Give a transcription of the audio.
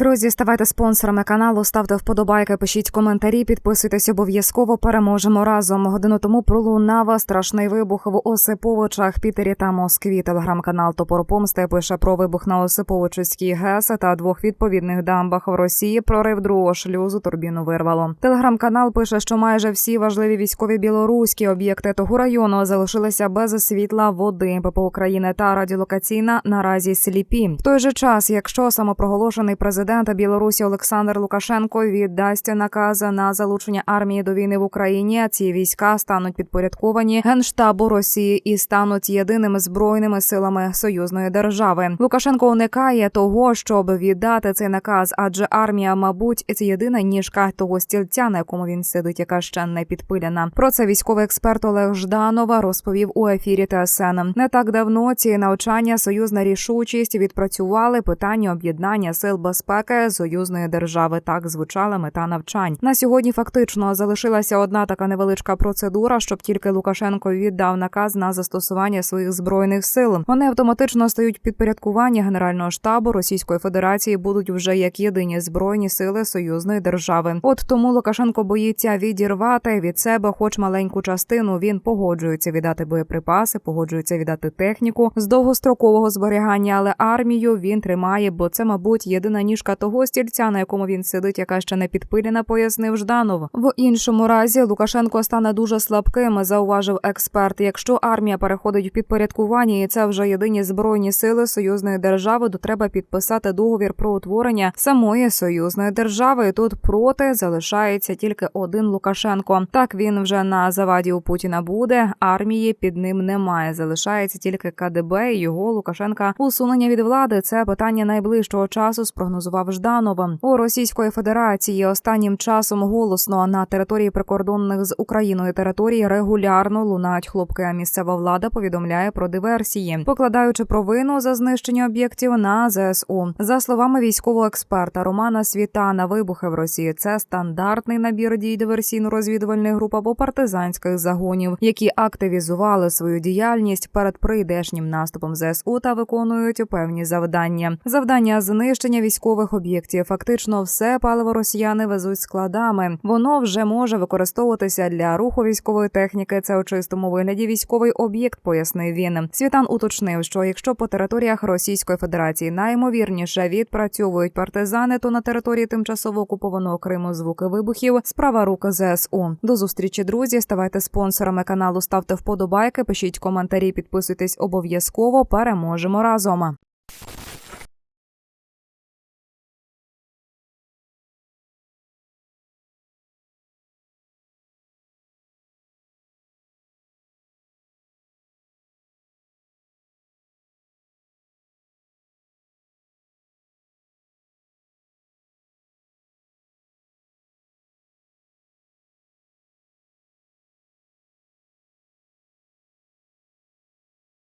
Друзі, ставайте спонсорами каналу, ставте вподобайки, пишіть коментарі, підписуйтесь обов'язково. Переможемо разом. Годину тому пролунав страшний вибух в Осиповичах, Пітері та Москві. Телеграм-канал Топор Помсти пише про вибух на Осиповичівській ГЕС та двох відповідних дамбах в Росії. Прорив другого шлюзу турбіну вирвало. Телеграм-канал пише, що майже всі важливі військові білоруські об'єкти того району залишилися без світла, води, ППО України та радіолокаційна наразі сліпі. В той же час, якщо самопроголошений президент Білорусі Олександр Лукашенко віддасть наказ на залучення армії до війни в Україні, ці війська стануть підпорядковані генштабу Росії і стануть єдиними збройними силами союзної держави. Лукашенко уникає того, щоб віддати цей наказ, адже армія, мабуть, це єдина ніжка того стільця, на якому він сидить, яка ще не підпилена. Про це військовий експерт Олег Жданова розповів у ефірі ТСН. Не так давно ці навчання союзна рішучість відпрацювали питання об'єднання сил безпеки союзної держави. Так звучала мета навчань. На сьогодні фактично залишилася одна така невеличка процедура, щоб тільки Лукашенко віддав наказ на застосування своїх збройних сил. Вони автоматично стають підпорядкування Генерального штабу Російської Федерації, будуть вже як єдині збройні сили союзної держави. От тому Лукашенко боїться відірвати від себе, хоч маленьку частину. Він погоджується віддати боєприпаси, погоджується віддати техніку з довгострокового зберігання, але армію він тримає, бо це, мабуть, єдина ніжка того стільця, на якому він сидить, яка ще не підпилена, пояснив Жданов. В іншому разі Лукашенко стане дуже слабким, зауважив експерт. Якщо армія переходить в підпорядкування, і це вже єдині збройні сили союзної держави, то треба підписати договір про утворення самої союзної держави. І Тут проти залишається тільки один Лукашенко. Так він вже на заваді у Путіна буде. Армії під ним немає. Залишається тільки КДБ і його Лукашенка. Усунення від влади це питання найближчого часу. Спрогнозував Жданова у Російської Федерації. Останнім часом голосно на території прикордонних з Україною територій регулярно лунають хлопки. А місцева влада повідомляє про диверсії, покладаючи провину за знищення об'єктів на ЗСУ. За словами військового експерта Романа Світана, вибухи в Росії це стандартний набір дій диверсійно-розвідувальних груп або партизанських загонів, які активізували свою діяльність перед прийдешнім наступом ЗСУ та виконують певні завдання. Завдання знищення військових об'єктів. Фактично, все паливо росіяни везуть складами. Воно вже може використовуватися для руху військової техніки. Це у чистому вигляді військовий об'єкт, пояснив він. Світан уточнив, що якщо по територіях Російської Федерації наймовірніше відпрацьовують партизани, то на території тимчасово окупованого Криму звуки вибухів справа рук ЗСУ. До зустрічі, друзі. Ставайте спонсорами каналу, ставте вподобайки, пишіть коментарі, підписуйтесь обов'язково. Переможемо разом.